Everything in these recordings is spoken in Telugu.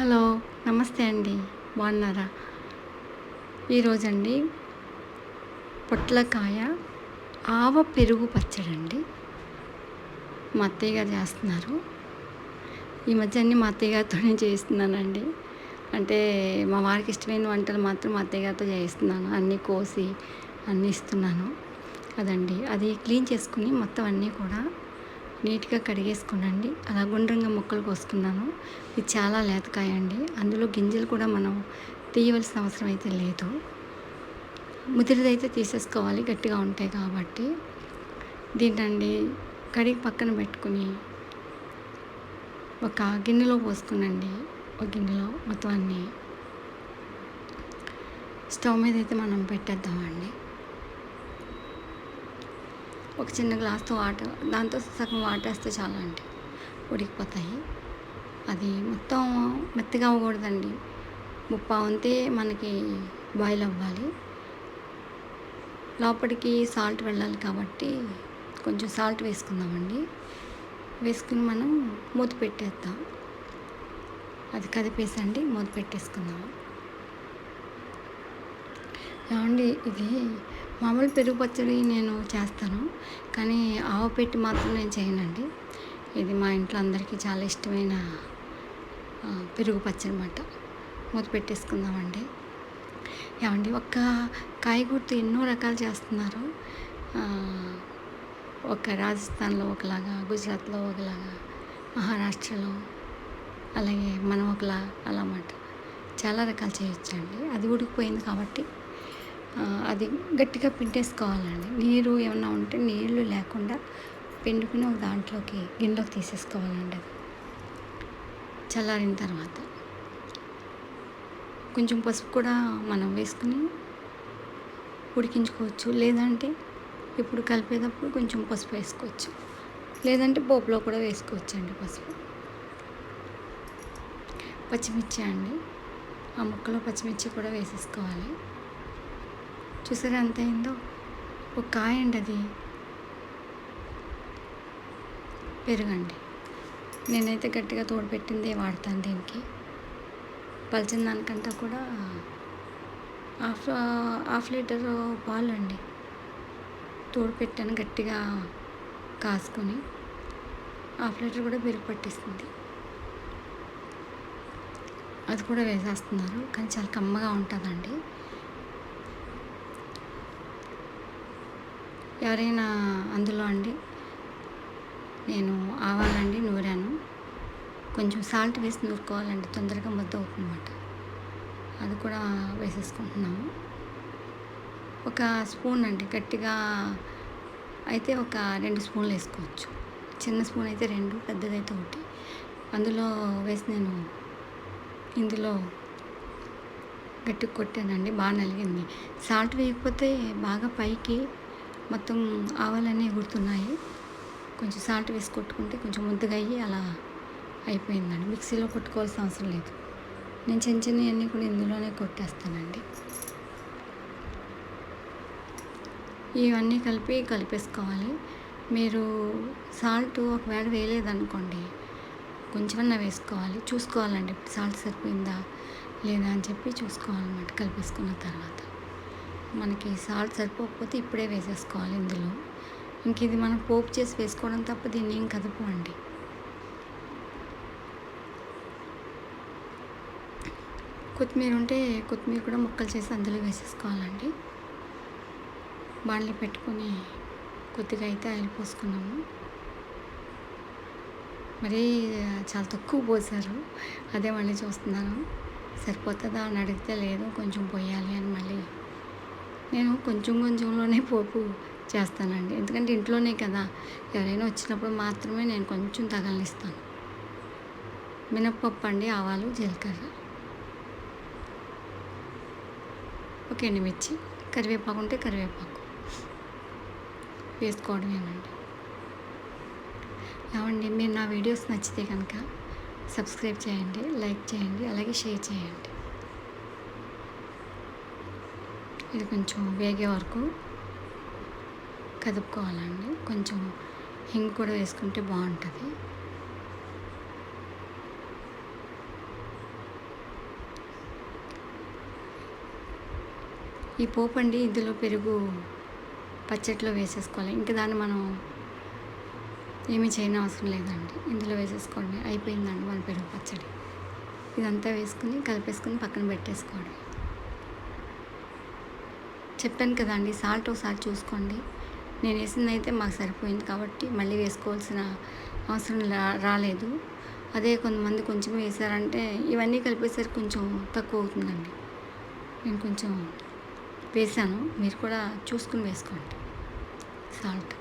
హలో నమస్తే అండి. బాగున్నారా? ఈరోజండి పొట్లకాయ ఆవ పెరుగు పచ్చడి అండి మా అత్తయ్య గారు చేస్తున్నారు. ఈ మధ్య అన్ని మా అత్తయ్య గారితోనే చేస్తున్నానండి. అంటే మా వారికి ఇష్టమైన వంటలు మాత్రం మా అత్తయ్య గారితో చేస్తున్నాను. అన్నీ కోసి అన్నీ ఇస్తున్నాను. అదండి. అది క్లీన్ చేసుకుని మొత్తం అన్నీ కూడా నీట్గా కడిగేసుకోనండి. అలా గుండ్రంగా ముక్కలు కోసుకున్నాను. ఇది చాలా లేతకాయ అండి అందులో గింజలు కూడా మనం తీయవలసిన అవసరం అయితే లేదు. ముదిరిదైతే తీసేసుకోవాలి. గట్టిగా ఉంటాయి కాబట్టి. దీంటండి కడిగి పక్కన పెట్టుకుని ఒక గిన్నెలో పోసుకునండి. ఒక గిన్నెలో మొత్తం అన్నీ. స్టవ్ మీద అయితే మనం పెట్టేద్దామండి. ఒక చిన్న గ్లాస్తో వాటర్ దాంతో సగం వాటర్ వేస్తే చాలా అండి ఉడికిపోతాయి. అది మొత్తం మెత్తగా అవ్వకూడదండి. ముప్పా ఉంటే మనకి బాయిల్ అవ్వాలి. లోపలికి సాల్ట్ వెళ్ళాలి కాబట్టి కొంచెం సాల్ట్ వేసుకుందామండి. వేసుకుని మనం మూత పెట్టేద్దాం. అది కదిపేసండి మూత పెట్టేసుకుందాము ఏమండి ఇది మామూలు పెరుగు పచ్చడి నేను చేస్తాను కానీ ఆవు పెట్టి మాత్రం నేను చేయనండి. ఇది మా ఇంట్లో అందరికీ చాలా ఇష్టమైన పెరుగు పచ్చడి అనమాట మూత పెట్టేసుకుందామండి. ఏమండి ఒక్క కాయగూరతో ఎన్నో రకాలు చేస్తున్నారు. ఒక రాజస్థాన్లో ఒకలాగా గుజరాత్లో ఒకలాగా మహారాష్ట్రలో అలాగే మనం ఒకలా అలా అన్నమాట. చాలా రకాలు చేయొచ్చండి. అది ఉడికిపోయింది కాబట్టి అది గట్టిగా పిండేసుకోవాలండి. నీరు ఏమన్నా ఉంటే నీళ్ళు లేకుండా పిండుకుని ఒక దాంట్లోకి గిన్నెలోకి తీసేసుకోవాలండి అది. చల్లారిన తర్వాత కొంచెం పసుపు కూడా మనం వేసుకుని ఉడికించుకోవచ్చు. లేదంటే ఇప్పుడు కలిపేటప్పుడు కొంచెం పసుపు వేసుకోవచ్చు. లేదంటే పోపులో కూడా వేసుకోవచ్చు అండి పసుపు. పచ్చిమిర్చి అండి. ఆ ముక్కలో పచ్చిమిర్చి కూడా వేసేసుకోవాలి. చూసారా ఎంత అయిందో ఒక కాయ అండి అది పెరుగండి. నేనైతే గట్టిగా తోడుపెట్టిందే వాడతాను దీనికి. పలిచిన దానికంటే కూడా హాఫ్ హాఫ్ లీటర్ పాలు అండి తోడుపెట్టాను గట్టిగా కాసుకొని. హాఫ్ లీటర్ కూడా పెరుగు పట్టిస్తుంది అది కూడా వేసేస్తున్నారు. కానీ చాలా కమ్మగా ఉంటుందండి. ఎవరైనా అందులో అండి నేను ఆవాలండి నూరాను. కొంచెం సాల్ట్ వేసి నూరుకోవాలండి తొందరగా ముద్ద అవుతుందన్నమాట. అది కూడా వేసేసుకుంటున్నాము. ఒక స్పూన్ అండి గట్టిగా అయితే ఒక రెండు స్పూన్లు వేసుకోవచ్చు. చిన్న స్పూన్ అయితే రెండు పెద్దదైతే ఒకటి. అందులో వేసి నేను ఇందులో గట్టిగా కొట్టానండి బాగా నలిగింది. సాల్ట్ వేయకపోతే బాగా పైకి మొత్తం ఆవాలన్నీ ఎగురుతున్నాయి. కొంచెం సాల్ట్ వేసి కొట్టుకుంటే కొంచెం ముద్దగా అయ్యి అలా అయిపోయిందండి. మిక్సీలో కొట్టుకోవాల్సిన అవసరం లేదు. నేను చిన్న చిన్నవన్నీ కూడా ఇందులోనే కొట్టేస్తానండి. ఇవన్నీ కలిపి కలిపేసుకోవాలి. మీరు సాల్ట్ ఒకవేళ వేయలేదనుకోండి కొంచెమన్నా వేసుకోవాలి. చూసుకోవాలండి. సాల్ట్ సరిపోయిందా లేదా అని చెప్పి చూసుకోవాలన్నమాట. కలిపేసుకున్న తర్వాత. మనకి సాల్ట్ సరిపోకపోతే ఇప్పుడే వేసేసుకోవాలి ఇందులో. ఇంక ఇది మనం పోపు చేసి వేసుకోవడం తప్ప దీన్ని ఏం కదపండి కొత్తిమీర ఉంటే కొత్తిమీర కూడా ముక్కలు చేసి అందులో వేసేసుకోవాలండి. బాణలి పెట్టుకొని కొద్దిగా అయితే ఆయిల్ పోసుకున్నాము. మరీ చాలా తక్కువ పోసారు. అదే మళ్ళీ చూస్తున్నాను. సరిపోతుందా అని అడిగితే లేదు కొంచెం పోయాలి అని మళ్ళీ నేను కొంచెం కొంచెంలోనే పోపు చేస్తానండి. ఎందుకంటే ఇంట్లోనే కదా. ఎవరైనా వచ్చినప్పుడు మాత్రమే నేను కొంచెం తగలనిస్తాను మినప్పప్పు అండి ఆవాలు జీలకర్ర. ఒక ఎండిమిర్చి కరివేపాకు ఉంటే కరివేపాకు. వేసుకోవడమేనండి. ఏమండి మీరు నా వీడియోస్ నచ్చితే కనుక సబ్స్క్రైబ్ చేయండి లైక్ చేయండి అలాగే షేర్ చేయండి. ఇది కొంచెం వేగే వరకు కదుపుకోవాలండి. కొంచెం హింగ్ కూడా వేసుకుంటే బాగుంటుంది. ఈ పోపండి ఇందులో పెరుగు పచ్చట్లో వేసేసుకోవాలి. ఇంకా దాన్ని మనం ఏమీ చేయని అవసరం లేదండి. ఇందులో వేసేసుకోండి. అయిపోయిందండి మన పెరుగు పచ్చడి. ఇదంతా వేసుకుని కలిపేసుకుని పక్కన పెట్టేసుకోవడం చెప్పాను కదండి సాల్ట్ ఒకసారి చూసుకోండి. నేను వేసింది అయితే మాకు సరిపోయింది కాబట్టి మళ్ళీ వేసుకోవాల్సిన అవసరం రా- రాలేదు. అదే కొంతమంది కొంచెం వేసారంటే ఇవన్నీ కలిపేసరికి కొంచెం తక్కువ అవుతుందండి. నేను కొంచెం వేసాను మీరు కూడా చూసుకుని వేసుకోండి. సాల్ట్.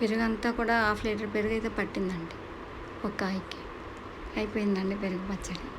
పెరుగు అంతా కూడా హాఫ్ లీటర్ పెరుగు అయితే పట్టిందండి ఒక కాయకి అయిపోయిందండి పెరుగు పచ్చడి.